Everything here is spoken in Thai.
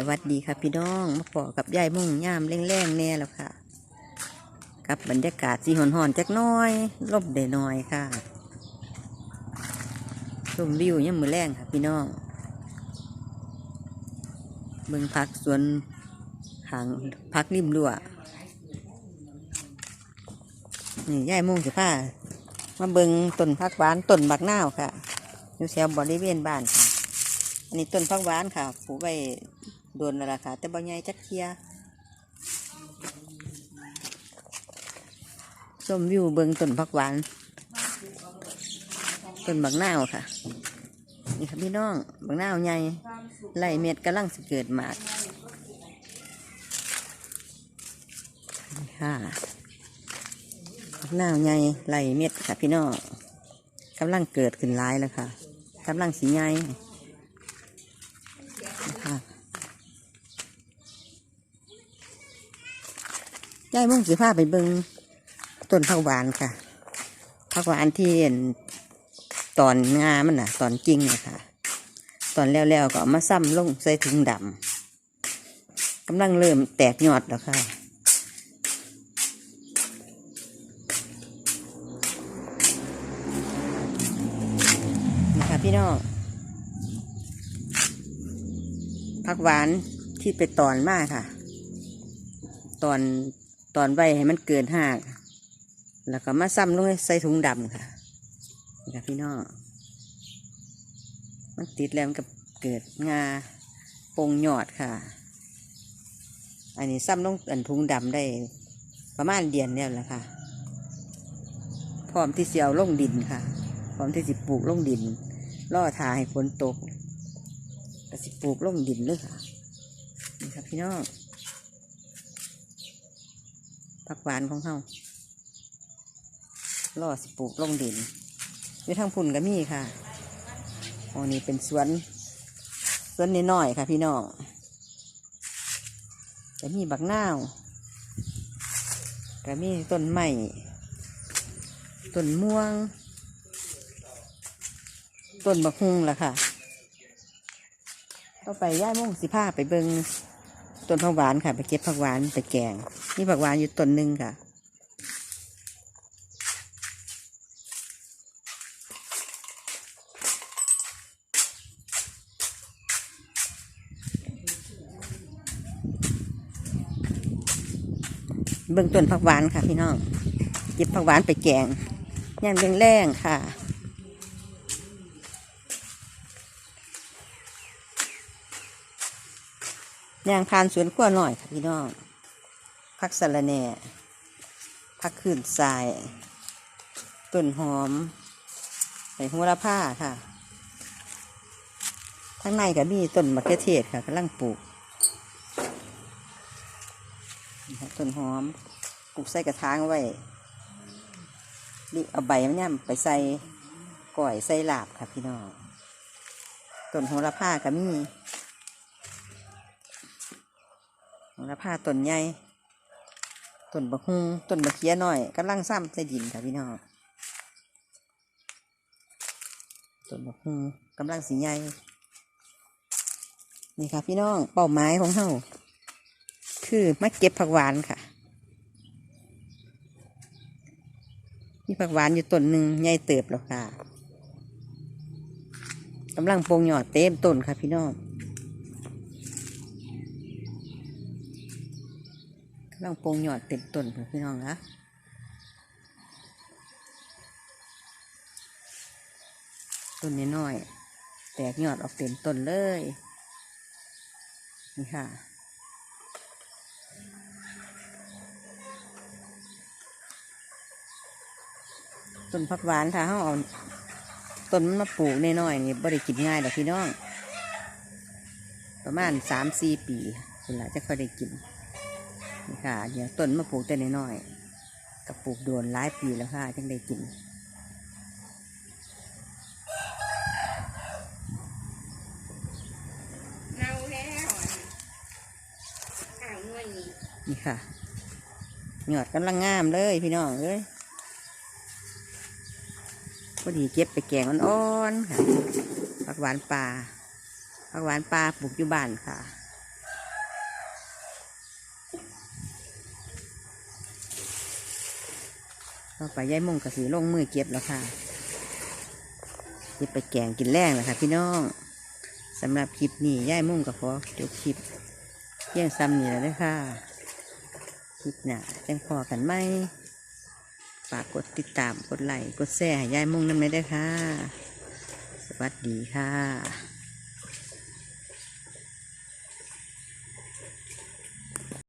สวัสดีค่ะพี่น้อง มาพอกับยายมุ่งย่ามแรงๆแน่แล้วค่ะ กับบรรยากาศสีหอนๆจักน้อยลบได้น้อยค่ะชมวิวยังมือแรงค่ะพี่น้องเบิ่งพักสวนหางพักริมรั้วนี่ยายมุ่งสิผ้ามาเบิงต้นพักหวานต้นบักนาวค่ะอยู่แถวบริเวณบ้านค่ะอันนี้ต้นพักหวานค่ะปลูกไว้ โดนแล้วล่ะค่ะแต่บ่ใหญ่จักเทียส้มวิวเบิงต้นพักหวานต้นบักนาวค่ะ นี่ค่ะพี่น้องบักนาวใหญ่ไหลเม็ดกำลังสิเกิดหมากนี่ค่ะบักนาใหญ่ไหลเม็ดค่ะพี่น้องกำลังเกิดขึ้นหลายแล้วค่ะกำลังสีใหญ่ ยายมุ่งสีผ้าไปเบิงต้นผักหวานค่ะผักหวานที่เห็นตอนงามันน่ะ ตอนจริงนะคะตอนแล้วๆก็เอามาซ้ำลงใส่ถุงดำกำลังเริ่มแตกยอดแล้วค่ะนี่ค่ะพี่น้องผักหวานที่ไปตอนมากค่ะ ตอน ตอนใบให้มันเกินหาก แล้วก็มาซ้ำลงใส่ถุงดำค่ะนี่ค่ะพี่น้อง มันติดแล้วมันก็เกิดงาปงหยอดค่ะ อันนี้ซ้ำลงอันถุงดำได้ ประมาณเดือนแล้วแหละค่ะ พร้อมที่เสียวลงดินค่ะ พร้อมที่สิปลูกลงดิน ล่อทาให้ฝนตกก็สิปลูกลงดินเลยค่ะ นี่ครับพี่น้อง ผักหวานของเขาล่อสปลูกลงดินอยู่ทางพุ่นก็มีค่ะอันนี้เป็นสวน สวนน้อยๆค่ะ พี่น้องก็มีบักนาวก็มีต้นไม้ต้นม่วง ต้นบักฮุงล่ะค่ะก็ไปย่าโมงสิผ้าไปเบิง ต้นผักหวานค่ะ ไปเก็บผักหวานไปแกงนี่ผักหวานอยู่ต้นหนึ่งค่ะ เบิ่งต้นผักหวานค่ะพี่น้องเก็บผักหวานไปแกงย่างแรงๆค่ะ ยางพานสวนขั้วหน่อยค่ะพี่น้องพักสะระแหน่พักขื่นทรายต้นหอมใส่หัวละผ้าค่ะทั้างในก็มีต้นมะเขือเทศค่ะกำลังปลูกต้นหอมปลูกใส่กระถางไว้นี่เอาใบมันเนี่ยไปใส่ก่อยใส่ลาบค่ะพี่น้องต้นโหระพาก็มี โห ระพาต้นใหญ่ต้นบะฮุงต้นบะเขียน้อยกำลังซ้ำใส่ดินค่ะพี่น้องต้นบะฮุงกำลังสีใหญ่นี่ค่ะพี่น้องเป้าหมายของเฮาคือมาเก็บผักหวานค่ะ มีผักหวานอยู่ต้นหนึ่งใหญ่เติบแล้วค่ะกำลังโปรงหยอดเต็มต้นค่ะพี่น้อง กำลังโปรงหยอดเต็มต้นพี่น้องนะต้นนี้น้อยๆแตกยอดออกเต็มต้นเลย นี่ค่ะ ต้นผักหวานถ้าเขาเอาต้นมันมาปลูกน้อยๆนี่บริกินง่ายดอกพี่น้อง ประมาณสามสี่ปีคุณล่ะจะค่อยได้กิน นี่ค่ะเดี๋ยวต้นมาปลูกแต่น้อยๆกับปลูกโดนหลายปีแล้วค่ะจังได้กินเน่าแล้วอ่างเงินนี่นี่ค่ะหยอดกำลังงามเลยพี่น้องเอ้ยพอดีเก็บไปแกงอ่อนๆค่ะผักหวานปลาผักหวานปลาปลูกอยู่บ้านค่ะ ต่อไปย่ายมุ่งกับสีลงมือเก็บแล้วค่ะจะไปแกงกินแรงแล้วค่ะ พี่น้องสำหรับคลิปนี้ย่ายมุ่งกับขอจบคลิปเพียงซ้ำนี่แล้วด้วยค่ะ คลิปหน้าจังพอกันไหมฝากกดติดตามกดไลค์กดแชร์ให้ยายมุ่งนั่นไม่ได้ค่ะ สวัสดีค่ะ